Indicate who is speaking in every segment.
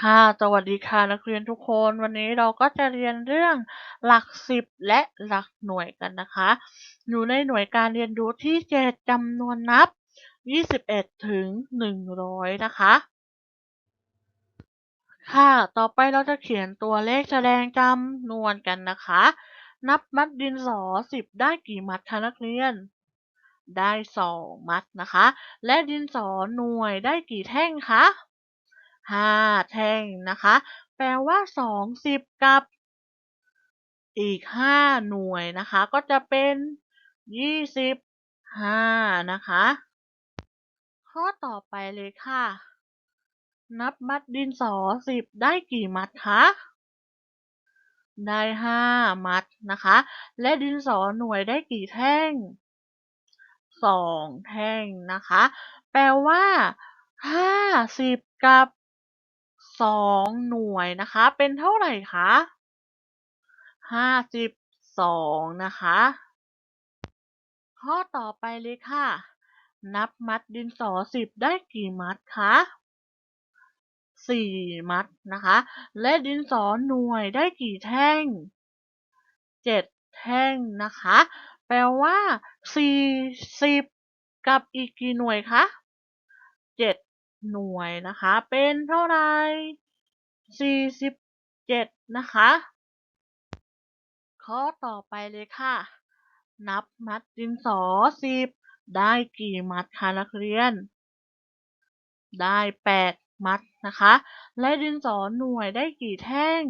Speaker 1: ค่ะ สวัสดีค่ะนักเรียนทุกคน วันนี้เราก็จะเรียนเรื่องหลักสิบและหลักหน่วยกันนะคะ อยู่ในหน่วยการเรียนรู้ที่7จำนวนนับ 21 ถึง 100 นะคะ ค่ะ ต่อไปเราจะเขียนตัวเลขแสดงจำนวนกันนะคะ นับมัดดินสอ 10 ได้กี่มัดคะนักเรียน ได้ 2 มัดนะคะ และดินสอหน่วยได้กี่แท่งคะ ห้าแท่งนะคะ แปลว่าสองสิบกับ อีกห้าหน่วยนะคะ ก็จะเป็นยี่สิบห้านะคะ ข้อต่อไปเลยค่ะ นับมัดดินสอสิบได้กี่มัดคะได้ห้ามัดนะคะ และดินสอหน่วยได้กี่แท่งสองแท่งนะคะ แปลว่าห้าสิบกับ สองหน่วยนะคะ เป็นเท่าไหร่คะห้าสิบสองนะคะ ข้อต่อไปเลยค่ะ นับมัดดินสอสิบได้กี่มัดคะสี่มัดนะคะ และดินสอหน่วยได้กี่แท่งเจ็ดแท่งนะคะ แปลว่าสี่สิบกับอีกกี่หน่วยคะ หน่วยนะคะ เป็นเท่าไหร่สี่สิบเจ็ดนะคะ ข้อต่อไปเลยค่ะ นับมัดดินสอสิบได้กี่มัดคะนักเรียน ได้แปดมัดนะคะ และดินสอหน่วยได้กี่แท่ง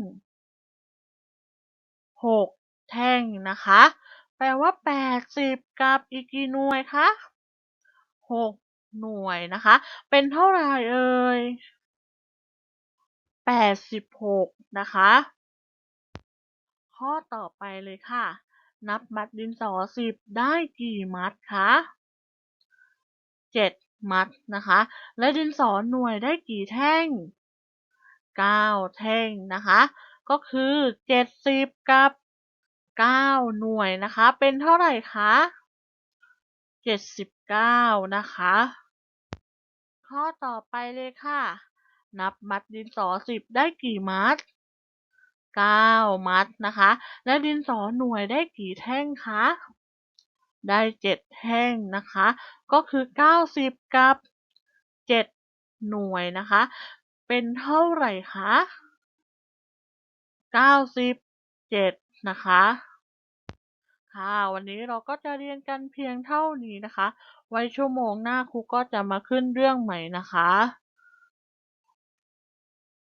Speaker 1: หกแท่งนะคะ แปลว่าแปดสิบกับอีกกี่หน่วยคะหก หน่วยนะคะ เป็นเท่าไหร่เอ่ย86 นะคะ ข้อต่อไปเลยค่ะ นับมัดดินสอ 10 ได้กี่มัดคะ7มัดนะคะ และดินสอหน่วยได้กี่แท่ง 9 แท่งนะคะ ก็คือ 70 กับ 9 หน่วยนะคะ เป็นเท่าไหร่คะ 79 ก้านะคะ ข้อต่อไปเลยค่ะ นับมัดดินสอสิบได้กี่มัดเก้ามัดนะคะ และดินสอหน่วยได้กี่แท่งคะได้เจ็ดแท่งนะคะ ก็คือเก้าสิบกับเจ็ดหน่วยนะคะ เป็นเท่าไหร่คะเก้าสิบเจ็ดนะคะ ค่ะ วันนี้เราก็จะเรียนกันเพียงเท่านี้นะคะ ไว้ชั่วโมงหน้าครูก็จะมาขึ้นเรื่องใหม่นะคะ